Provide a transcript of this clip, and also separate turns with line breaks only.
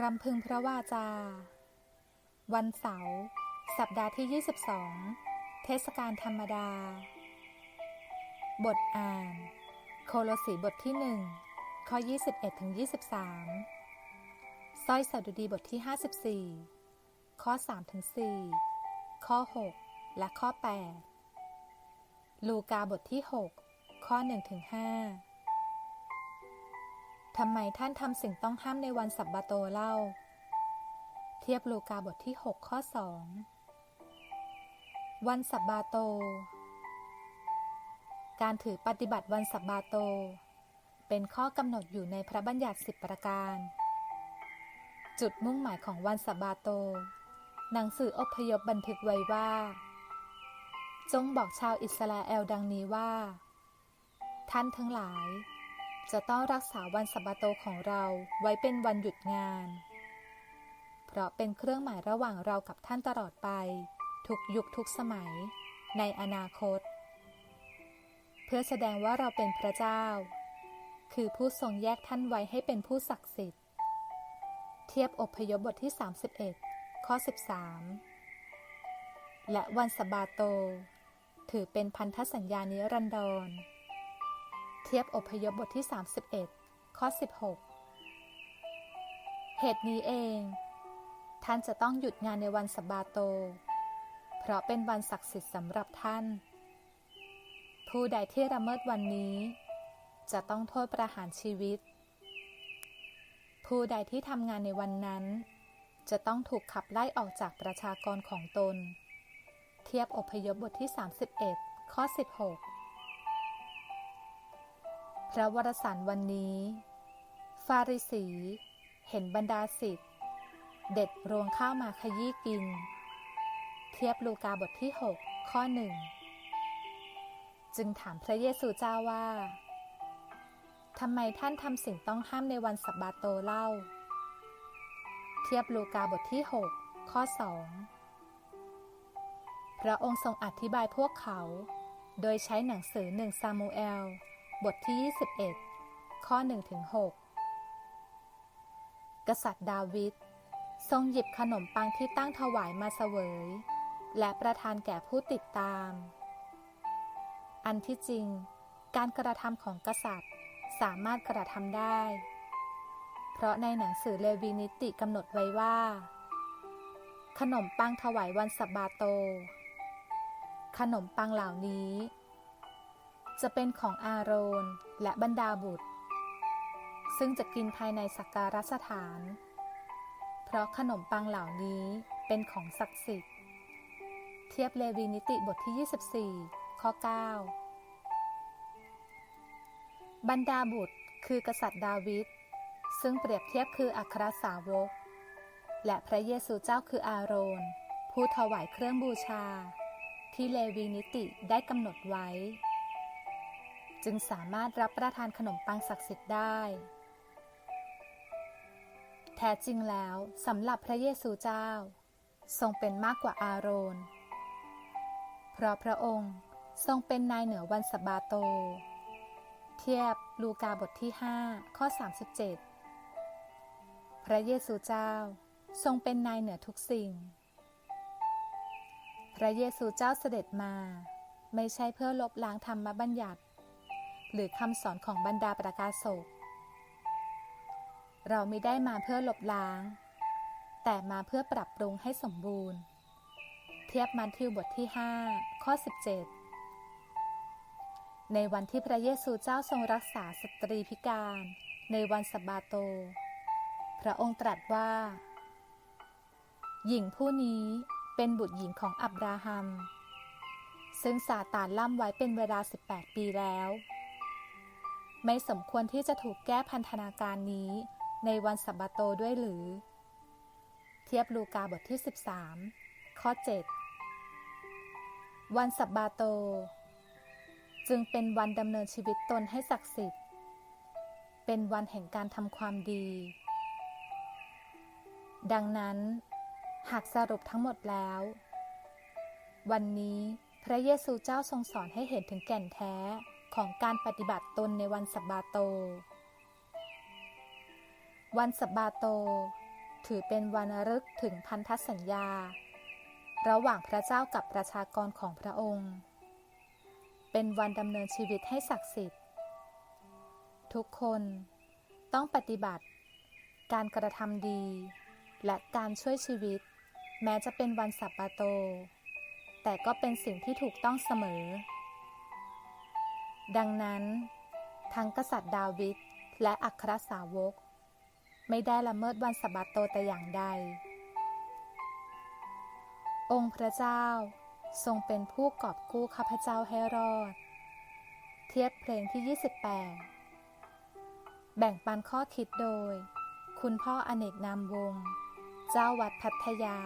รำพึงพระวาจา วันเสาร์สัปดาห์ที่ 22 เทศกาลธรรมดา บทอ่าน โคโลสีบทที่ 1 ข้อ 21ถึง23สร้อยสดุดีบทที่ 54 ข้อ3ถึง4ข้อ 6 และข้อ 8 ลูกาบทที่ 6 ข้อ1ถึง5 ทำไมท่านทำสิ่งต้องห้ามในวันสับบาโตเล่า เทียบลูกาบทที่ 6 ข้อ 2 วันสับบาโต การถือปฏิบัติวันสับบาโต เป็นข้อกำหนดอยู่ในพระบัญญัติสิบประการ จุดมุ่งหมายของวันสับบาโต หนังสืออพยพบันทึกไว้ว่า จงบอกชาวอิสราเอลดังนี้ว่า ท่านทั้งหลาย จะต้องรักษาวันสับาโตของเราไว้เป็นวันหยุดงาน เพราะเป็นเครื่องหมายระหว่างเรากับท่านตลอดไป ทุกยุคทุกสมัย ในอนาคต เพื่อแสดงว่าเราเป็นพระเจ้า คือผู้ทรงแยกท่านไว้ให้เป็นผู้ศักดิ์สิทธิ์ เทียบอพยพบทที่ 31 ข้อ 13 และวันสบาโต ถือเป็นพันธสัญญานิรันดร เทียบอพยพบทที่ 31 ข้อ 16 เหตุนี้เอง ท่านจะต้องหยุดงานในวันสบาโต เพราะเป็นวันศักดิ์สิทธิ์สำหรับท่าน ผู้ใดที่ละเมิดวันนี้ จะต้องโทษประหารชีวิต ผู้ใดที่ทำงานในวันนั้น จะต้องถูกขับไล่ออกจากประชากรของตน เทียบอพยพบทที่ 31 ข้อ 16 พระวรสารวันนี้ ฟาริสี เห็นบรรดาสิทธิ์เด็ดรวงข้าวมาขยี้กิน เทียบลูกาบทที่ 6 ข้อหนึ่งจึงถามพระเยซูเจ้าว่าทำไมท่านทำสิ่งต้องห้ามในวันสับบาโตเล่า เทียบลูกาบทที่ 6 ข้อ 2 พระองค์ทรงอธิบายพวกเขา โดยใช้หนังสือหนึ่งซามูเอล บทที่ 21 ข้อ1ถึง6กษัตริย์ดาวิดทรงหยิบขนมปังที่ตั้งถวายมาเสวย และประทานแก่ผู้ติดตาม อันที่จริง การกระทำของกษัตริย์สามารถกระทำได้ เพราะในหนังสือเลวีนิติกำหนดไว้ว่า ขนมปังถวายวันสับบาโต ขนมปังเหล่านี้ จะเป็นของอาโรนและบรรดาบุตร ซึ่งจะกินภายในสักการสถาน เพราะขนมปังเหล่านี้เป็นของศักดิ์สิทธิ์ เทียบเลวีนิติบทที่ 24 ข้อ 9 บรรดาบุตรคือกษัตริย์ดาวิดซึ่งเปรียบเทียบคืออัครสาวก และพระเยซูเจ้าคืออาโรน ผู้ถวายเครื่องบูชา ที่เลวีนิติได้กำหนดไว้ จึงสามารถรับประทานขนมปังศักดิ์สิทธิ์ได้ แท้จริงแล้วสำหรับพระเยซูเจ้า ทรงเป็นมากกว่าอาโรน เพราะพระองค์ทรงเป็นนายเหนือวันสบาโต เทียบลูกาบทที่ 5 ข้อ 37 พระเยซูเจ้าทรงเป็นนายเหนือทุกสิ่ง พระเยซูเจ้าเสด็จมา ไม่ใช่เพื่อลบล้างธรรมบัญญัติ หรือคำสอนของบรรดาประกาศกเราไม่ได้มาเพื่อลบล้าง แต่มาเพื่อปรับปรุงให้สมบูรณ์ เทียบมัทธิวบทที่ 5 ข้อ 17 ในวันที่พระเยซูเจ้าทรงรักษาสตรีพิการ ในวันสบาโต พระองค์ตรัสว่า หญิงผู้นี้เป็นบุตรหญิงของอับราฮัม ซึ่งซาตานล่ำไว้เป็นเวลา 18 ปีแล้ว ไม่สมควรที่จะถูกแก้พันธนาการนี้ในวันสับบาโตด้วยหรือ เทียบลูกาบทที่ 13 ข้อ 7 วันสับบาโต จึงเป็นวันดำเนินชีวิตตนให้ศักดิ์สิทธิ์ เป็นวันแห่งการทำความดี ดังนั้น หากสรุปทั้งหมดแล้ว วันนี้พระเยซูเจ้าทรงสอนให้เห็นถึงแก่นแท้ ของการปฏิบัติตนในวันสับบาโต วันสับบาโต ถือเป็นวันรึกถึงพันธสัญญา ระหว่างพระเจ้ากับประชากรของพระองค์ เป็นวันดำเนินชีวิตให้ศักดิ์สิทธิ์ ทุกคนต้องปฏิบัติ การกระทำดี และการช่วยชีวิต แม้จะเป็นวันสัปปาโต แต่ก็เป็นสิ่งที่ถูกต้องเสมอ ดังนั้น ทั้งกษัตริย์ดาวิดและอัครสาวก ไม่ได้ละเมิดวันสัปปาโตแต่อย่างใด องค์พระเจ้าทรงเป็นผู้กอบกู้ข้าพเจ้าให้รอด เทียบเพลงที่ 28 แบ่งปันข้อคิดโดย คุณพ่ออเนกนามวงศ์เจ้าวัดพัทยา